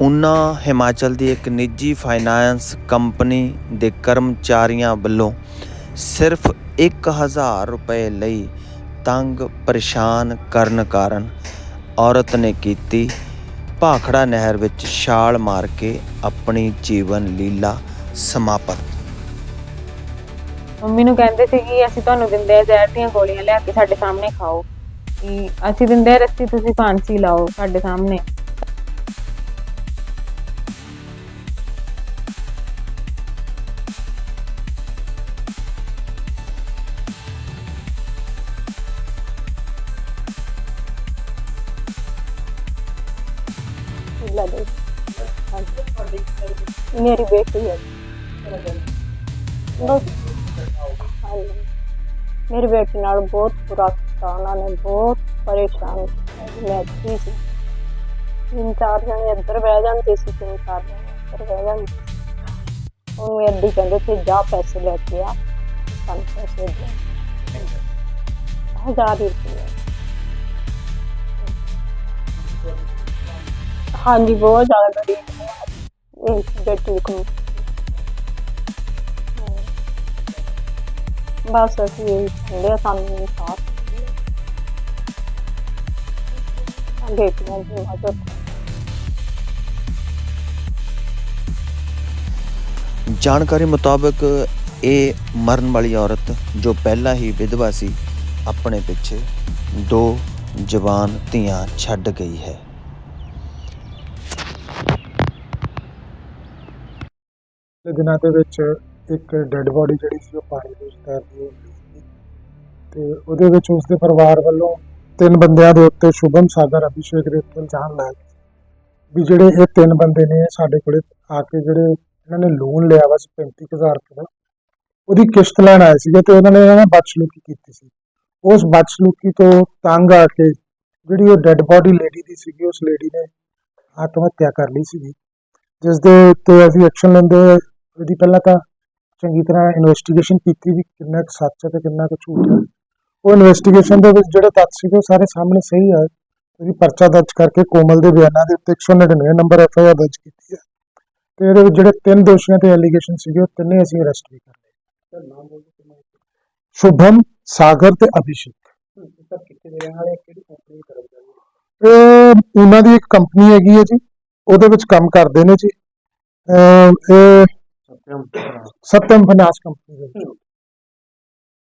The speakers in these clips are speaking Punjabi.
ਉਨ੍ਹਾਂ ਹਿਮਾਚਲ ਦੀ ਇੱਕ ਨਿੱਜੀ ਫਾਈਨਾਂਸ ਕੰਪਨੀ ਦੇ ਕਰਮਚਾਰੀਆਂ ਵੱਲੋਂ ਸਿਰਫ ਇੱਕ ਹਜ਼ਾਰ ਰੁਪਏ ਲਈ ਤੰਗ ਪਰੇਸ਼ਾਨ ਕਰਨ ਕਾਰਨ ਔਰਤ ਨੇ ਕੀਤੀ ਭਾਖੜਾ ਨਹਿਰ ਵਿੱਚ ਛਾਲ ਮਾਰ ਕੇ ਆਪਣੀ ਜੀਵਨ ਲੀਲਾ ਸਮਾਪਤ। ਮੰਮੀ ਨੂੰ ਕਹਿੰਦੇ ਸੀ ਕਿ ਅਸੀਂ ਤੁਹਾਨੂੰ ਦਿੰਦੇ ਆ ਜ਼ਹਿਰ ਦੀਆਂ ਗੋਲੀਆਂ, ਲਿਆ ਕੇ ਸਾਡੇ ਸਾਹਮਣੇ ਖਾਓ। ਕਿ ਅਸੀਂ ਦਿੰਦੇ ਆ ਰੱਸੀ, ਤੁਸੀਂ ਫਾਂਸੀ ਲਾਓ ਸਾਡੇ ਸਾਹਮਣੇ। ਮੇਰੀ ਬੇਟੀ ਹੈ। ਬਸ। ਹਾਂਜੀ ਮੇਰੀ ਬੇਟੀ ਨਾਲ ਬਹੁਤ ਬੁਰਾ ਕੀਤਾ ਉਹਨਾਂ ਨੇ ਬਹੁਤ ਪਰੇਸ਼ਾਨ ਮੈਂ ਸੀ। ਤਿੰਨ ਚਾਰ ਜਣੇ ਇੱਧਰ ਬਹਿ ਜਾਂਦੇ ਸੀ, ਤਿੰਨ ਚਾਰ ਜਣੇ ਇੱਧਰ ਬਹਿ ਜਾਂਦੇ ਸੀ। ਉਹਨੂੰ ਏਦਾਂ ਕਹਿੰਦੇ ਸੀ, ਜਾ ਪੈਸੇ ਲੈ ਕੇ ਆ, ਸਾਨੂੰ ਪੈਸੇ ਦੇ ਹਜ਼ਾਰ ਰੁਪਏ ਹਾਂਜੀ ਬਹੁਤ ਜ਼ਿਆਦਾ ਗਰੀਬ ਹੈ ਇਸ ਬੇਟੀ ਕੋਲ ਬਸ ਅਸੀਂ ਇਹ ਕਹਿੰਦੇ ਆ ਸਾਨੂੰ ਇਨਸਾਫ ਬੇਟੀਆਂ ਦੀ ਮਦਦ ਜਾਣਕਾਰੀ ਮੁਤਾਬਕ ਇਹ ਮਰਨ ਵਾਲੀ ਔਰਤ ਜੋ ਪਹਿਲਾਂ ਹੀ ਵਿਧਵਾ ਸੀ ਆਪਣੇ ਪਿੱਛੇ ਦੋ ਜਵਾਨ ਧੀਆਂ ਛੱਡ ਗਈ ਹੈ ਦੇ ਦਿਨਾਂ ਦੇ ਵਿੱਚ ਇੱਕ ਡੈੱਡ ਬੋਡੀ ਜਿਹੜੀ ਸੀ ਉਹ ਪਾਣੀ ਦੇ ਵਿੱਚ ਤੈਰਦੀ ਹੋਈ ਮਿਲੀ ਸੀ ਤੇ ਉਹਦੇ ਵਿੱਚ ਉਸਦੇ ਪਰਿਵਾਰ ਵੱਲੋਂ ਤਿੰਨ ਬੰਦਿਆਂ ਦੇ ਉੱਤੇ ਸ਼ੁਭਮ ਸਾਗਰ, ਅਭਿਸ਼ੇਕ ਦੇ ਉੱਤੇ ਇਲਜ਼ਾਮ ਲਾਇਆ ਵੀ ਜਿਹੜੇ ਇਹ ਤਿੰਨ ਬੰਦੇ ਨੇ ਸਾਡੇ ਕੋਲੇ ਆ ਕੇ ਜਿਹੜੇ ਇਹਨਾਂ ਨੇ ਲੋਨ ਲਿਆ ਵਾ 35000 ਰੁਪਏ ਦਾ, ਉਹਦੀ ਕਿਸ਼ਤ ਲੈਣ ਆਏ ਸੀਗੇ ਤੇ ਉਹਨਾਂ ਨੇ ਇਹਨਾਂ ਨਾਲ ਬਦਸਲੂਕੀ ਕੀਤੀ ਸੀ। ਉਸ ਬਦਸਲੂਕੀ ਤੋਂ ਤੰਗ ਆ ਕੇ ਜਿਹੜੀ ਉਹ ਡੈੱਡ ਬੋਡੀ ਲੇਡੀ ਦੀ ਸੀਗੀ, ਉਸ ਲੇਡੀ ਨੇ ਆਤਮ ਹੱਤਿਆ ਕਰ ਲਈ ਸੀਗੀ। ਜਿਸ ਦੇ ਉੱਤੇ ਅਸੀਂ ਐਕਸ਼ਨ ਲੈਂਦੇ ਇਹਦੀ ਪਹਿਲਾਂ ਤਾਂ ਚੰਗੀ ਤਰ੍ਹਾਂ ਇਨਵੈਸਟੀਗੇਸ਼ਨ ਕੀਤੀ ਵੀ ਕਿੰਨਾ ਕੁ ਸੱਚ ਹੈ ਤੇ ਕਿੰਨਾ ਕੁ ਝੂਠ ਹੈ। ਉਹ ਇਨਵੈਸਟੀਗੇਸ਼ਨ ਦੇ ਵਿੱਚ ਜਿਹੜੇ ਤੱਥ ਸੀਗੇ ਉਹ ਸਾਰੇ ਸਾਹਮਣੇ ਸਹੀ ਆਏ ਉਹਦੀ ਪਰਚਾ ਦਰਜ ਕਰਕੇ ਕੋਮਲ ਦੇ ਬਿਆਨਾਂ ਦੇ ਉੱਤੇ 199 ਨੰਬਰ ਐਫ ਆਈ ਆਰ ਦਰਜ ਕੀਤੀ ਹੈ ਤੇ ਇਹਦੇ ਵਿੱਚ ਜਿਹੜੇ ਤਿੰਨ ਦੋਸ਼ੀਆਂ ਤੇ ਐਲੀਗੇਸ਼ਨ ਸੀਗੇ ਉਹ ਤਿੰਨੇ ਅਸੀਂ ਅਰੈਸਟ ਵੀ ਕਰ ਲਏ। ਸ਼ੁਭਮ ਸਾਗਰ ਤੇ ਅਭਿਸ਼ੇਕ। ਇਹ ਉਹਨਾਂ ਦੀ ਇੱਕ ਕੰਪਨੀ ਹੈਗੀ ਹੈ ਜੀ। ਉਹਦੇ ਵਿੱਚ ਕੰਮ ਕਰਦੇ ਨੇ ਜੀ। ਇਹ ਸਤਿਅਮ ਫਾਈਨਾਂਸ ਕੰਪਨੀ ਦੇ ਵਿੱਚ।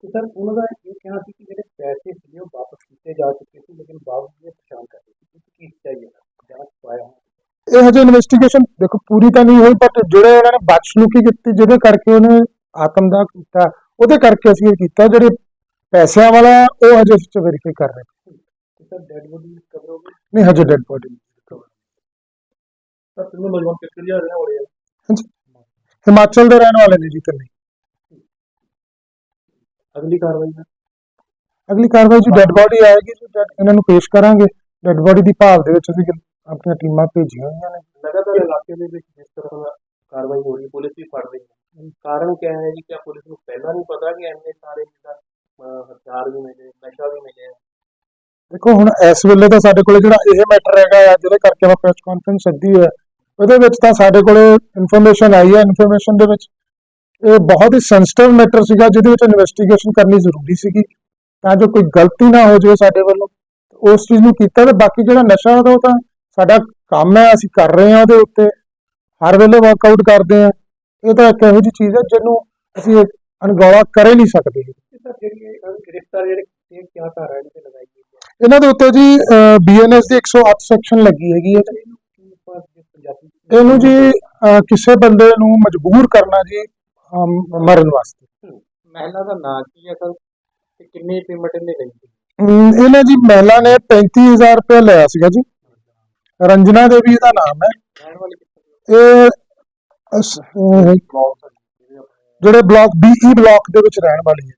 ਤੇ ਸਰ ਉਹਨਾਂ ਦਾ ਇਹ ਕਹਿਣਾ ਸੀ ਕਿ ਜਿਹੜੇ ਪੈਸੇ ਸੀ ਉਹ ਵਾਪਸ ਕੀਤੇ ਜਾ ਚੁੱਕੇ ਸੀ ਲੇਕਿਨ ਬਾਵਜੂਦ ਇਹ ਪਛਾਣ ਕਰ ਰਹੀ ਸੀ ਕਿ ਕੀ ਚਾਹੀਏ ਜਾਂਚ ਪਾਇਆ ਇਹ ਹਜੇ ਇਨਵੈਸਟੀਗੇਸ਼ਨ ਦੇਖੋ ਪੂਰੀ ਤਾਂ ਨਹੀਂ ਹੋਈ ਬਟ ਜਿਹੜੇ ਉਹਨਾਂ ਨੇ ਬਦਸਲੂਕੀ ਕੀਤੀ ਜਿਹਦੇ ਕਰਕੇ ਉਹਨੇ ਆਤਮਦਾਹ ਕੀਤਾ ਉਹਦੇ ਕਰਕੇ ਅਸੀਂ ਇਹ ਕੀਤਾ ਜਿਹੜੇ ਪੈਸਿਆਂ ਵਾਲਾ ਉਹ ਹਜੇ ਅਸੀਂ ਵੈਰੀਫਾਈ ਕਰ ਰਹੇ। ਹਾਂ। ਤੇ ਸਰ ਡੈਡ ਬੋਡੀ ਕਵਰ ਹੋ ਗਈ? ਨਹੀਂ ਹਜੇ ਡੈਡ ਬੋਡੀ ਸਰ ਤਿੰਨੋਂ ਨੌਜਵਾਨ ਕਿੱਥੇ ਜਾ ਰਹੇ ਹੋ ਰਹੇ ਹਿਮਾਚਲ ਦੇ ਰਹਿਣ ਵਾਲੇ ਨੇ ਜੀ ਤਿੰਨੇ ਅਗਲੀ ਕਾਰਵਾਈ ਦਾ ਅਗਲੀ ਕਾਰਵਾਈ ਜੀ ਡੈਡ ਬੋਡੀ ਆਏਗੀ ਜੀ dead- ਇਹਨਾਂ ਨੂੰ ਪੇਸ਼ ਕਰਾਂਗੇ। ਡੈਡ ਬੋਡੀ ਦੀ ਭਾਲ ਦੇ ਵਿੱਚ ਅਸੀਂ ਆਪਣੀਆਂ ਟੀਮਾਂ ਭੇਜੀਆਂ ਹੋਈਆਂ ਨੇ। ਲਗਾਤਾਰ ਇਲਾਕੇ ਦੇ ਵਿੱਚ ਜਿਸ ਤਰ੍ਹਾਂ ਦਾ ਕਾਰਵਾਈ ਹੋ ਰਹੀ ਹੈ ਪੁਲਿਸ ਵੀ ਫੜ ਰਹੀ ਹੈ। ਕਾਰਨ ਕਿਆ ਹੈ ਜੀ? ਕਿ ਪੁਲਿਸ ਨੂੰ ਪਹਿਲਾਂ ਨਹੀਂ ਪਤਾ ਕਿ ਇੰਨੇ ਸਾਰੇ ਜਿਹੜਾ ਅਹ, ਹਥਿਆਰ ਵੀ ਮਿਲੇ ਨਸ਼ਾ ਵੀ ਮਿਲਿਆ? ਦੇਖੋ ਹੁਣ ਇਸ ਵੇਲੇ ਤਾਂ ਸਾਡੇ ਕੋਲੇ ਜਿਹੜਾ ਇਹ ਮੈਟਰ ਹੈਗਾ ਆ ਜਿਹਦੇ ਕਰਕੇ ਆਪਾਂ ਪ੍ਰੈਸ ਕਾਨਫਰੰਸ ਸੱਦੀ ਹੈ ਉਹਦੇ ਵਿੱਚ ਤਾਂ ਸਾਡੇ ਕੋਲੇ ਇਨਫੋਰਮੇਸ਼ਨ ਆਈ ਹੈ ਇਨਫੋਰਮੇਸ਼ਨ ਦੇ ਵਿੱਚ ਇਹ ਬਹੁਤ ਹੀ ਸੈਂਸਿਟਿਵ ਮੈਟਰ ਸੀਗਾ ਜਿਹਦੇ ਵਿੱਚ ਇਨਵੈਸਟੀਗੇਸ਼ਨ ਕਰਨੀ ਜ਼ਰੂਰੀ ਸੀਗੀ। ਤਾਂ ਜੋ ਕੋਈ ਗਲਤੀ ਨਾ ਹੋ ਜਾਵੇ ਸਾਡੇ ਵੱਲੋਂ ਉਸ ਚੀਜ਼ ਨੂੰ ਕੀਤਾ ਤੇ ਬਾਕੀ ਜਿਹੜਾ ਨਸ਼ਾ ਉਹ ਤਾਂ ਸਾਡਾ ਕੰਮ ਹੈ ਅਸੀਂ ਕਰ ਰਹੇ ਹਾਂ ਉਹਦੇ ਉੱਤੇ। ਹਰ ਵੇਲੇ ਵਰਕਆਊਟ ਕਰਦੇ ਹਾਂ। ਇਹ ਤਾਂ ਇੱਕ ਇਹੋ ਜਿਹੀ ਚੀਜ਼ ਹੈ ਜਿਹਨੂੰ ਅਸੀਂ ਅਣਗੌਲਾ ਕਰ ਹੀ ਨਹੀਂ ਸਕਦੇ। ਗ੍ਰਿਫਤਾਰ ਜਿਹੜੇ ਹੈ। ਇਹਨਾਂ ਦੇ ਉੱਤੇ ਜੀ ਬੀਐਨਐਸ ਦੀ 108 ਸੈਕਸ਼ਨ ਲੱਗੀ ਹੈਗੀ ਹੈ ਸਰ ਇਹਨੂੰ ਕੀ ਆਪਾਂ ਜੇ ਪੰਜਾਬੀ ਚ ਇਹਨੂੰ ਜੀ ਅਹ, ਕਿਸੇ ਬੰਦੇ ਨੂੰ ਮਜਬੂਰ ਕਰਨਾ ਜੀ ਅਮ, ਮਰਨ ਵਾਸਤੇ। ਮਹਿਲਾ ਦਾ ਨਾਂ ਕੀ ਹੈ ਸਰ? ਤੇ ਕਿੰਨੀ ਪੇਮੈਂਟ ਇਹਨੇ ਲਈ ਸੀ? ਅਮ, ਇਹਨੇ ਜੀ ਮਹਿਲਾ ਨੇ 35000 ਰੁਪਏ ਲਿਆ ਸੀਗਾ ਜੀ। ਰੰਜਨਾ ਦੇਵੀ ਇਹਦਾ ਨਾਮ ਹੈ। ਰਹਿਣ ਵਾਲੀ ਕਿੱਥੇ ਇਹ ਅਸ- ਅਹ, ਜਿਹੜੇ ਬਲਾਕ ਬੀਈ ਬਲਾਕ ਦੇ ਵਿੱਚ ਰਹਿਣ ਵਾਲੀ ਹੈ।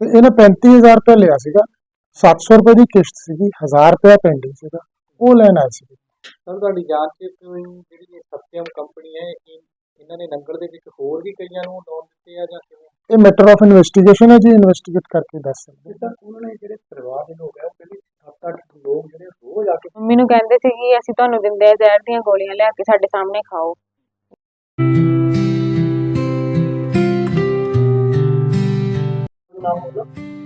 ਤੇ ਇਹਨੇ 35000 ਰੁਪਏ ਲਿਆ ਸੀਗਾ। 700 ਰੁਪਏ ਦੀ ਕਿਸ਼ਤ ਸੀਗੀ 1000 ਰੁਪਏ ਪੈਂਡਿੰਗ ਸੀਗਾ। ਉਹ ਲੈਣ ਆਏ ਸੀ। ਸਰ ਤੁਹਾਡੀ ਜਾਂਚ ਚ ਕੋਈ ਜਿਹੜੀ ਇਹ ਸਤਿਅਮ ਕੰਪਨੀ ਹੈ ਇਹ ਇਹਨਾਂ ਨੇ ਨੰਗਲ ਦੇ ਵਿੱਚ ਹੋਰ ਵੀ ਕਈਆਂ ਨੂੰ ਲੋਨ ਦਿੱਤੇ ਆ ਜਾਂ ਕਿਵੇਂ? ਇਹ ਮੈਟਰ ਆਫ ਇਨਵੈਸਟੀਗੇਸ਼ਨ ਹੈ ਜੀ ਇਨਵੈਸਟੀਗੇਟ ਕਰਕੇ ਦੱਸ ਸਕਦੇ ਤੇ ਸਰ ਉਹਨਾਂ ਨੇ ਜਿਹੜੇ ਪਰਿਵਾਰ ਦੇ ਲੋਕ ਹੈ ਉਹ ਕਹਿੰਦੇ 7-8 ਲੋਕ ਜਿਹੜੇ ਰੋਜ਼ ਜਾ ਕੇ ਮੰਮੀ ਨੂੰ ਕਹਿੰਦੇ ਸੀ ਕਿ ਅਸੀਂ ਤੁਹਾਨੂੰ ਦਿੰਦੇ ਆ ਜ਼ਹਿਰ ਦੀਆਂ ਗੋਲੀਆਂ ਲਿਆ ਕੇ ਸਾਡੇ ਸਾਹਮਣੇ ਖਾਓ। ਨਾਮ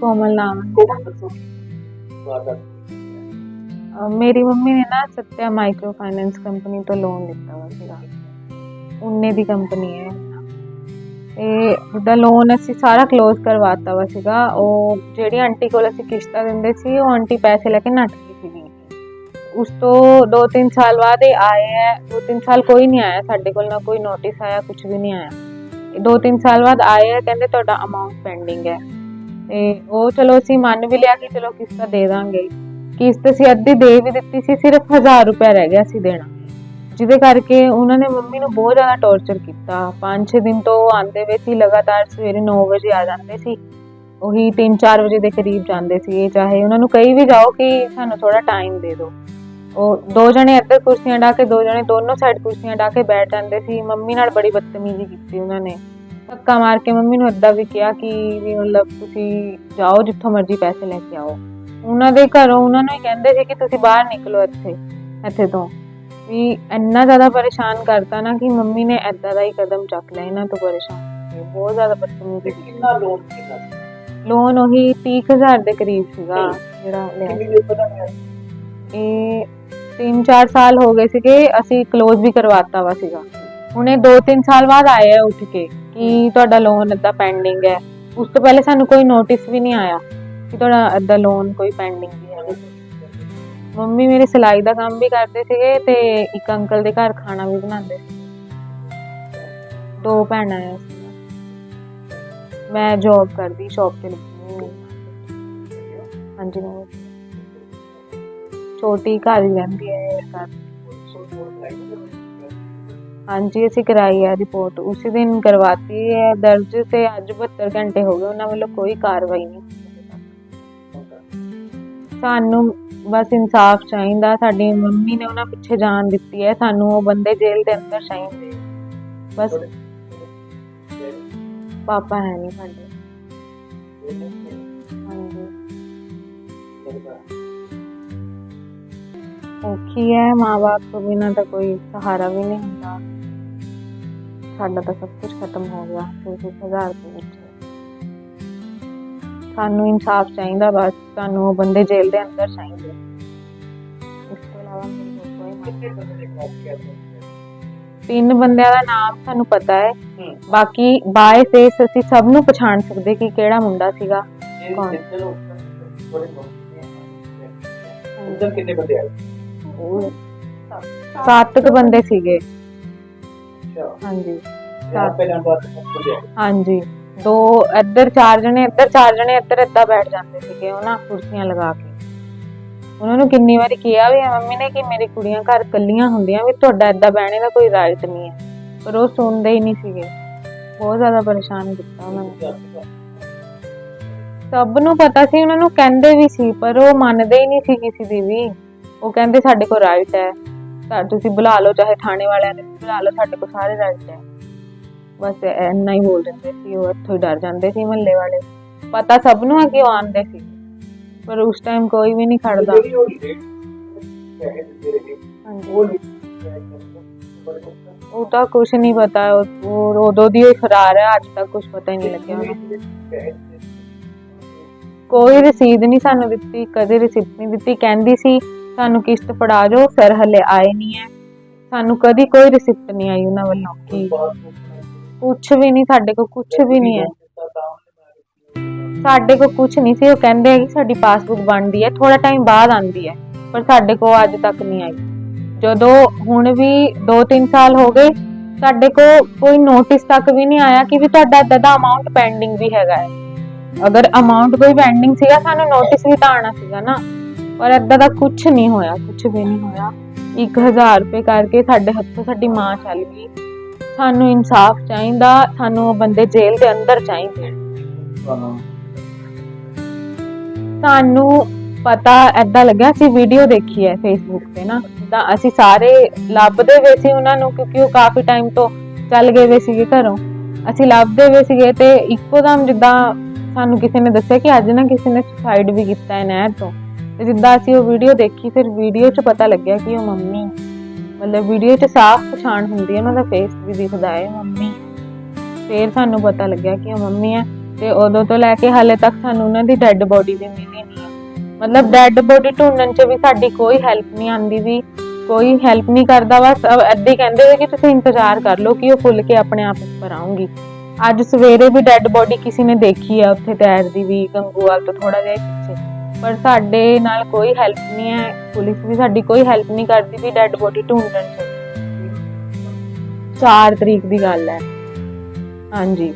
ਕੋਮਲ ਨਾਮ। ਹੈ। ਕੋਲ ਦੱਸੋ। ਵਾਰਦਾਤ ਮੇਰੀ ਮੰਮੀ ਨੇ ਨਾ ਸੱਤਿਆ ਮਾਈਕਰੋ ਫਾਈਨੈਂਸ ਕੰਪਨੀ ਤੋਂ ਲੋਨ ਲਿੱਤਾ ਹੋਇਆ ਸੀਗਾ। ਉਹਨੇ ਦੀ ਕੰਪਨੀ ਹੈ। ਤੇ ਉਹਦਾ ਲੋਨ ਅਸੀਂ ਸਾਰਾ ਕਲੋਜ਼ ਕਰਵਾਤਾ ਵਾ ਸੀਗਾ। ਉਹ ਜਿਹੜੀ ਆਂਟੀ ਕੋਲ ਅਸੀਂ ਕਿਸ਼ਤਾਂ ਦਿੰਦੇ ਸੀ, ਉਹ ਆਂਟੀ ਪੈਸੇ ਲੈ ਕੇ ਨੱਠ ਗਈ ਸੀਗੀ ਉਸ ਤੋਂ 2-3 ਸਾਲ ਬਾਅਦ ਇਹ ਆਏ ਹੈ। 2-3 ਸਾਲ ਕੋਈ ਨਹੀਂ ਆਇਆ ਸਾਡੇ ਕੋਲ, ਨਾ ਕੋਈ ਨੋਟਿਸ ਆਇਆ ਕੁਝ ਵੀ ਨਹੀਂ ਆਇਆ। 2-3 ਸਾਲ ਬਾਅਦ ਆਏ ਹੈ, ਕਹਿੰਦੇ ਤੁਹਾਡਾ ਅਮਾਉਂਟ ਪੈਂਡਿੰਗ ਹੈ। ਤੇ ਉਹ ਚਲੋ ਅਸੀਂ ਮੰਨ ਵੀ ਲਿਆ ਕਿ ਚਲੋ ਕਿਸ਼ਤਾਂ ਦੇ ਦਾਂਗੇ। ਕਿਸ਼ਤ ਅਸੀਂ ਅੱਧੀ ਦੇ ਵੀ ਦਿੱਤੀ ਸੀ, ਸਿਰਫ 1000 ਰੁਪਏ ਰਹਿ ਗਿਆ ਸੀ ਦੇਣਾ। ਜਿਹਦੇ ਕਰਕੇ ਉਹਨਾਂ ਨੇ ਮੰਮੀ ਨੂੰ ਬਹੁਤ ਜ਼ਿਆਦਾ ਟੌਰਚਰ ਕੀਤਾ। 5-6 ਦਿਨ ਤੋਂ ਆਂਦੇ ਵੇ ਸੀ, ਲਗਾਤਾਰ ਸਵੇਰੇ 9 ਵਜੇ ਆ ਜਾਂਦੇ ਸੀ। ਉਹੀ 3-4 ਵਜੇ ਦੇ ਕਰੀਬ ਜਾਂਦੇ ਸੀ। ਚਾਹੇ ਉਹਨਾਂ ਨੂੰ ਕਹੀ ਵੀ ਜਾਓ ਕਿ ਸਾਨੂੰ ਥੋੜਾ ਟਾਈਮ ਦੇ ਦਿਓ। ਉਹ ਦੋ ਜਣੇ ਇੱਧਰ ਕੁਰਸੀਆਂ ਢਾ ਕੇ, ਦੋ ਜਣੇ ਦੋਨੋਂ ਸਾਈਡ ਕੁਰਸੀਆਂ ਢਾ ਕੇ ਬੈਠ ਜਾਂਦੇ ਸੀ। ਮੰਮੀ ਨਾਲ ਬੜੀ ਬਦਤਮੀਜ਼ੀ ਕੀਤੀ ਉਹਨਾਂ ਨੇ। ਧੱਕਾ ਮਾਰ ਕੇ ਮੰਮੀ ਨੂੰ ਏਦਾਂ ਵੀ ਕਿਹਾ ਕਿ ਵੀ ਮਤਲਬ ਤੁਸੀਂ ਜਾਓ ਜਿੱਥੋਂ ਮਰਜ਼ੀ ਪੈਸੇ ਲੈ ਕੇ ਆਓ। ਉਹਨਾਂ ਦੇ ਘਰੋਂ ਉਹਨਾਂ ਨੂੰ ਹੀ ਕਹਿੰਦੇ ਸੀ ਕਿ ਤੁਸੀਂ ਬਾਹਰ ਨਿਕਲੋ ਇੱਥੇ ਇੱਥੇ ਤੋਂ। ਵੀ ਇੰਨਾ ਜ਼ਿਆਦਾ ਪਰੇਸ਼ਾਨ ਕਰਤਾ ਨਾ ਕਿ ਮੰਮੀ ਨੇ ਏਦਾਂ ਦਾ ਹੀ ਕਦਮ ਚੱਕ ਲਿਆ ਇਹਨਾਂ ਤੋਂ ਪਰੇਸ਼ਾਨ। ਹੋ ਕੇ। ਬਹੁਤ ਜ਼ਿਆਦਾ ਬਦਤਮੀਜ਼ੀ ਕੀਤੀ ਕਿੰਨਾ ਲੋਨ ਕਿੰਨਾ ਸੀ? ਲੋਨ ਉਹੀ 30000 ਦੇ ਕਰੀਬ ਸੀਗਾ ਜਿਹੜਾ ਲਿਆ। ਕਿੰਨੀ ਦੇਰ ਪਤਾ ਨਹੀਂ ਇਹ 3-4 ਸਾਲ ਹੋ ਗਏ ਸੀਗੇ ਅਸੀਂ ਕਲੋਜ਼ ਵੀ ਕਰਵਾਤਾ ਵਾ ਸੀਗਾ। ਹੁਣੇ 2-3 ਸਾਲ ਬਾਅਦ ਆਏ ਆ ਉੱਠ ਕੇ ਕਿ ਤੁਹਾਡਾ ਲੋਨ ਏਦਾਂ ਪੈਂਡਿੰਗ ਹੈ। ਉਸ ਤੋਂ ਪਹਿਲੇ ਸਾਨੂੰ ਕੋਈ ਨੋਟਿਸ ਵੀ ਨਹੀਂ ਆਇਆ। ਕਿ ਤੁਹਾਡਾ ਏਦਾਂ ਲੋਨ ਕੋਈ ਪੈਂਡਿੰਗ ਵੀ ਹੈ ਮੰਮੀ ਮੇਰੇ ਸਿਲਾਈ ਦਾ ਕੰਮ ਵੀ ਕਰਦੇ ਸੀਗੇ ਤੇ ਇੱਕ ਅੰਕਲ ਦੇ ਘਰ ਖਾਣਾ ਵੀ ਬਣਾਉਂਦੇ ਸੀ। ਦੋ ਭੈਣਾਂ ਆ ਮੈਂ ਜੌਬ ਕਰਦੀ ਸ਼ਾਪ ਤੇ ਲੱਗੀ ਹੋਈ ਹਾਂ। ਹਾਂਜੀ, ਮੈਂ ਛੋਟੀ ਘਰ ਹੀ ਰਹਿੰਦੀ ਹੈ ਘਰ। ਹਾਂਜੀ, ਅਸੀਂ ਕਰਾਈ ਹੈ ਰਿਪੋਰਟ ਉਸੇ ਦਿਨ ਕਰਵਾਤੀ ਹੈ, ਦਰਜ ਤੇ ਅੱਜ 72 ਘੰਟੇ ਹੋ ਗਏ, ਉਹਨਾਂ ਵੱਲੋਂ ਕੋਈ ਕਾਰਵਾਈ ਨਹੀਂ ਸਾਨੂੰ ਬਸ ਇਨਸਾਫ ਚਾਹੀਦਾ ਸਾਡੀ ਮੰਮੀ ਨੇ ਉਹਨਾਂ ਪਿੱਛੇ ਜਾਨ ਦਿੱਤੀ ਹੈ ਸਾਨੂੰ ਉਹ ਬੰਦੇ ਜੇਲ੍ਹ ਦੇ ਅੰਦਰ ਚਾਹੀਦੇ ਬਸ ਪਾਪਾ ਹੈ ਨਹੀਂ ਸਾਡੇ। ਔਖੀ ਹੈ ਮਾਂ-ਬਾਪ ਤੋਂ ਬਿਨਾਂ ਤਾਂ ਕੋਈ ਸਹਾਰਾ ਵੀ ਨਹੀਂ ਹੁੰਦਾ। ਸਾਡਾ ਤਾਂ ਸਭ ਕੁਝ ਖਤਮ ਹੋ ਗਿਆ ਸਿਰਫ ਇੱਕ ਹਜ਼ਾਰ ਰੁਪਏ ਵਿੱਚ। ਸਾਨੂੰ ਇਨਸਾਫ ਚਾਹੀਦਾ ਬਸ ਸਾਨੂੰ ਉਹ ਬੰਦੇ ਜੇਲ੍ਹ ਦੇ ਅੰਦਰ ਚਾਹੀਦੇ। ਇਸ ਤੋਂ ਇਲਾਵਾ ਹੋਰ ਕੋਈ ਤਿੰਨ ਬੰਦਿਆਂ ਦਾ ਨਾਮ ਸਾਨੂੰ ਪਤਾ ਹੈ। ਬਾਕੀ ਬਾਏ ਫੇਸ ਅਸੀਂ ਸਭ ਨੂੰ ਪਛਾਣ ਸਕਦੇ ਕਿ ਕਿਹੜਾ ਮੁੰਡਾ ਸੀਗਾ ਕੌਣ? ਉਧਰ ਕਿੰਨੇ ਬੰਦੇ ਆਏ? ਸੱਤ। ਕੁ ਬੰਦੇ ਸੀਗੇ। ਹਾਂਜੀ। ਯਾਰ ਪਹਿਲਾਂ ਬਾਅਦ ਬੰਦੇ ਆਏ ਹਾਂਜੀ। ਦੋ ਇੱਧਰ ਚਾਰ ਜਣੇ, ਇੱਧਰ ਚਾਰ ਜਣੇ, ਇੱਧਰ ਏਦਾਂ ਬੈਠ ਜਾਂਦੇ ਸੀਗੇ ਉਹ ਨਾ ਕੁਰਸੀਆਂ ਲਗਾ ਕੇ। ਉਹਨਾਂ ਨੂੰ ਕਿੰਨੀ ਵਾਰੀ ਕਿਹਾ ਵੀ ਹੈ ਮੰਮੀ ਨੇ ਕਿ ਮੇਰੀ ਕੁੜੀਆਂ ਘਰ ਕੱਲੀਆਂ ਹੁੰਦੀਆਂ, ਵੀ ਤੁਹਾਡਾ ਏਦਾਂ ਬਹਿਣੇ ਦਾ ਕੋਈ ਰਾਈਟ ਨਹੀਂ ਹੈ ਪਰ ਉਹ ਸੁਣਦੇ ਹੀ ਨਹੀਂ ਸੀਗੇ। ਬਹੁਤ ਜ਼ਿਆਦਾ ਪਰੇਸ਼ਾਨ ਕੀਤਾ ਉਹਨਾਂ ਨੂੰ। ਸਭ ਨੂੰ ਪਤਾ ਸੀ, ਉਹਨਾਂ ਨੂੰ ਕਹਿੰਦੇ ਵੀ ਸੀ, ਪਰ ਉਹ ਮੰਨਦੇ ਹੀ ਨਹੀਂ ਸੀ ਕਿਸੇ ਦੀ ਵੀ। ਉਹ ਕਹਿੰਦੇ, ਸਾਡੇ ਕੋਲ ਰਾਈਟ ਹੈ। ਤਾਂ ਤੁਸੀਂ ਬੁਲਾ ਲਓ, ਚਾਹੇ ਥਾਣੇ ਵਾਲਿਆਂ ਨੇ ਬੁਲਾ ਲਓ, ਸਾਡੇ ਕੋਲ ਸਾਰੇ ਰਾਈਟ ਹੈ। ਬਸ ਇੰਨਾ ਹੀ ਬੋਲ ਦਿੰਦੇ ਸੀ ਉਹ ਇੱਥੋਂ ਹੀ ਡਰ ਜਾਂਦੇ ਸੀ ਮਹੱਲੇ ਵਾਲੇ। ਪਤਾ ਸਭ ਨੂੰ ਹੈ ਕਿ ਉਹ ਆਉਂਦੇ ਸੀ ਪਰ ਉਸ ਟਾਈਮ ਕੋਈ ਵੀ ਨਹੀਂ ਖੜਦਾ। ਉਹ ਤਾਂ ਕੁਝ ਨਹੀਂ ਪਤਾ ਉਹ ਉਹ ਉਦੋਂ ਦੀ ਹੀ ਫਰਾਰ ਹੈ ਅੱਜ ਤੱਕ ਕੁਝ ਪਤਾ ਹੀ ਨਹੀਂ ਲੱਗਿਆ ਉਹਨੂੰ। ਕੋਈ ਰਸੀਦ ਨਹੀਂ ਸਾਨੂੰ ਦਿੱਤੀ ਕਦੇ ਰਸੀਦ ਨਹੀਂ ਦਿੱਤੀ। ਕਹਿੰਦੀ ਸੀ ਸਾਨੂੰ ਕਿਸ਼ਤ ਫੜਾ ਜਾਓ ਫਿਰ ਹਲੇ ਆਏ ਨਹੀਂ ਹੈ। ਸਾਨੂੰ ਕਦੀ ਕੋਈ ਰਸੀਦ ਨਹੀਂ ਆਈ ਉਹਨਾਂ ਵੱਲੋਂ ਕਿ ਕੁਝ ਵੀ ਨਹੀਂ ਸਾਡੇ ਕੋਲ ਕੁਝ ਵੀ ਨਹੀਂ ਹੈ ਸਾਡੇ ਕੋਲ ਕੁਝ ਨਹੀਂ ਸੀ ਉਹ ਕਹਿੰਦੇ ਆ ਕਿ ਸਾਡੀ ਪਾਸਬੁੱਕ ਬਣਦੀ ਹੈ ਥੋੜਾ ਟਾਈਮ ਬਾਅਦ ਆਂਦੀ ਹੈ ਪਰ ਸਾਡੇ ਕੋਲ ਅੱਜ ਤੱਕ ਨਹੀਂ ਆਈ ਜਦੋਂ ਹੁਣ ਵੀ 2-3 ਸਾਲ ਹੋ ਗਏ ਸਾਡੇ ਕੋਲ ਕੋਈ ਨੋਟਿਸ ਤੱਕ ਵੀ ਨਹੀਂ ਆਇਆ ਕਿ ਵੀ ਤੁਹਾਡਾ ਏਦਾਂ ਦਾ ਅਮਾਉਂਟ ਪੈਂਡਿੰਗ ਵੀ ਹੈਗਾ ਹੈ ਅਗਰ ਅਮਾਉਂਟ ਕੋਈ ਪੈਂਡਿੰਗ ਸੀਗਾ ਸਾਨੂੰ ਨੋਟਿਸ ਵੀ ਤਾਂ ਆਣਾ ਸੀਗਾ ਨਾ ਪਰ ਏਦਾਂ ਦਾ ਕੁਝ ਨਹੀਂ ਹੋਇਆ ਕੁਝ ਵੀ ਨਹੀਂ ਹੋਇਆ 1000 ਰੁਪਏ ਕਰਕੇ ਸਾਡੇ ਹੱਥੋਂ ਸਾਡੀ ਮਾਂ ਚੱਲ ਗਈ ਸਾਨੂੰ ਇਨਸਾਫ ਚਾਹੀਦਾ ਸਾਨੂੰ ਉਹ ਬੰਦੇ ਜੇਲ੍ਹ ਦੇ ਅੰਦਰ ਚਾਹੀਦੇ ਸਾਨੂੰ ਪਤਾ ਐਦਾਂ ਲੱਗਿਆ ਸੀ ਵੀਡੀਓ ਦੇਖੀ ਹੈ ਫੇਸਬੁੱਕ ਤੇ ਨਾ ਤਾਂ ਅਸੀਂ ਸਾਰੇ ਲੱਭਦੇ ਵੇ ਸੀ ਉਹਨਾਂ ਨੂੰ ਕਿਉਂਕਿ ਉਹ ਕਾਫੀ ਟਾਈਮ ਤੋਂ ਚੱਲ ਗਏ ਵੇ ਸੀਗੇ ਘਰੋਂ। ਅਸੀਂ ਲੱਭਦੇ ਵੇ ਸੀਗੇ ਤੇ ਇੱਕੋ ਦਮ ਜਿੱਦਾਂ ਸਾਨੂੰ ਕਿਸੇ ਨੇ ਦੱਸਿਆ ਕਿ ਅੱਜ ਨਾ ਕਿਸੇ ਨੇ ਸੁਸਾਈਡ ਵੀ ਕੀਤਾ ਹੈ ਨਹਿਰ ਤੋਂ। ਤੇ ਜਿੱਦਾਂ ਅਸੀਂ ਉਹ ਵੀਡੀਓ ਦੇਖੀ ਫਿਰ ਵੀਡੀਓ 'ਚ ਪਤਾ ਲੱਗਿਆ ਕਿ ਉਹ ਮੰਮੀ ਮਤਲਬ ਵੀਡੀਓ 'ਚ ਸਾਫ਼ ਪਛਾਣ ਹੁੰਦੀ ਹੈ, ਉਹਨਾਂ ਦਾ ਫੇਸ ਵੀ ਦਿਖਦਾ ਹੈ, ਮੰਮੀ। ਫਿਰ ਸਾਨੂੰ ਪਤਾ ਲੱਗਿਆ ਕਿ ਉਹ ਮੰਮੀ ਹੈ ਤੇ ਉਦੋਂ ਤੋਂ ਲੈ ਕੇ ਹਾਲੇ ਤੱਕ ਸਾਨੂੰ ਉਹਨਾਂ ਦੀ ਡੈੱਡ ਬੋਡੀ ਵੀ ਮਿਲੀ ਨਹੀਂ ਹੈ। ਮਤਲਬ ਡੈੱਡ ਬੋਡੀ ਢੂੰਡਣ 'ਚ ਵੀ ਸਾਡੀ ਕੋਈ ਹੈਲਪ ਨਹੀਂ ਆਂਦੀ ਵੀ, ਕੋਈ ਹੈਲਪ ਨਹੀਂ ਕਰਦਾ, ਬਸ ਅੱਧੇ ਕਹਿੰਦੇ ਹੋਏ ਕਿ ਤੁਸੀਂ ਇੰਤਜ਼ਾਰ ਕਰ ਲਓ ਕਿ ਉਹ ਫੁੱਲ ਕੇ ਆਪਣੇ ਆਪ ਉੱਪਰ ਆਉਂਗੀ ਅੱਜ ਸਵੇਰੇ ਵੀ ਡੈੱਡ ਬੋਡੀ ਕਿਸੇ ਨੇ ਦੇਖੀ ਹੈ ਉੱਥੇ ਤੈਰਦੀ ਵੀ, ਗੰਗੂਵਾਲ ਤੋਂ ਥੋੜਾ ਜਿਹਾ ਪਿੱਛੇ। ਪਰ ਸਾਡੇ ਨਾਲ ਕੋਈ ਹੈਲਪ ਨਹੀਂ ਹੈ। ਪੁਲਿਸ ਵੀ ਸਾਡੀ ਕੋਈ ਹੈਲਪ ਨਹੀਂ ਕਰਦੀ ਵੀ ਡੈੱਡ ਬੋਡੀ ਢੂੰਡਣ 'ਚ 4 ਤਰੀਕ ਦੀ ਗੱਲ ਹੈ। ਹਾਂਜੀ।